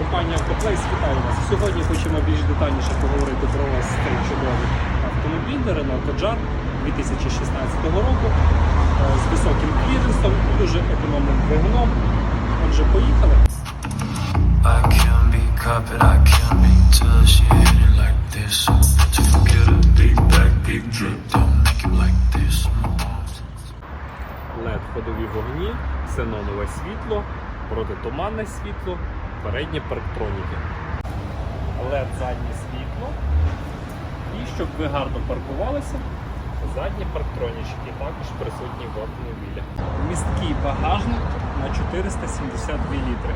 Компанія Автоплейс вітаю вас. Сьогодні хочемо більш детальніше поговорити про вас цей чудовий автомобіль Renault Kadjar 2016 року е, з високим кліренсом і дуже економним двигуном. Отже, поїхали. led ходові вогні, ксенонове світло, протитуманне світло передні парктроніки. LED заднє світло. І щоб ви гарно паркувалися, задні парктронічки також присутні в автомобілі. Місткий багажник на 472 літри.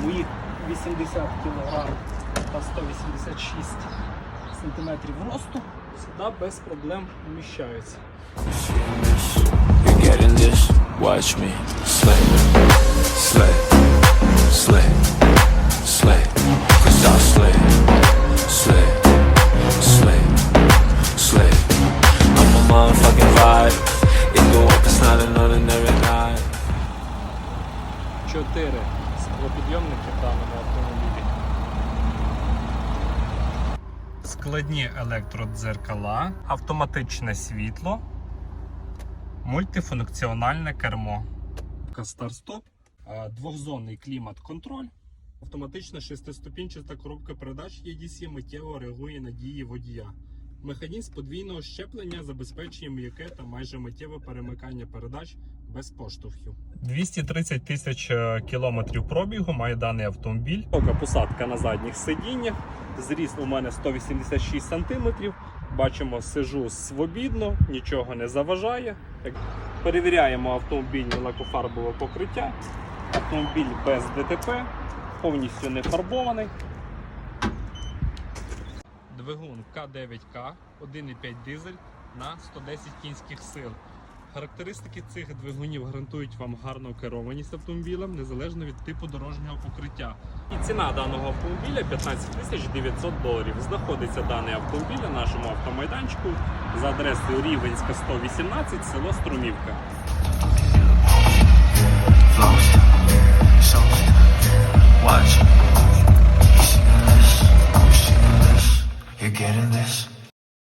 Моїх 80 кг та 186 см росту сюди без проблем вміщаються. Watch me slay, slay, Чотири склопідйомники в даному автомобілі. Складні електродзеркала, автоматичне світло, мультифункціональне кермо. Старт-стоп, двохзонний клімат-контроль, автоматична шестиступінчаста коробка передач EDC миттєво реагує на дії водія. Механізм подвійного щеплення забезпечує м'яке та майже миттєве перемикання передач без поштовхів. 230 тисяч е, кілометрів пробігу має даний автомобіль. Висока посадка на задніх сидіннях. Зріст у мене 186 сантиметрів. Бачимо, сижу свобідно, нічого не заважає. Перевіряємо автомобільне лакофарбове покриття. Автомобіль без ДТП, повністю не фарбований. Двигун К9К 1,5 дизель на 110 кінських сил. Характеристики цих двигунів гарантують вам гарну керованість автомобілем незалежно від типу дорожнього покриття. І ціна даного автомобіля 15 тисяч 900 доларів. Знаходиться даний автомобіль на нашому автомайданчику за адресою Рівенська 118, село Струмівка.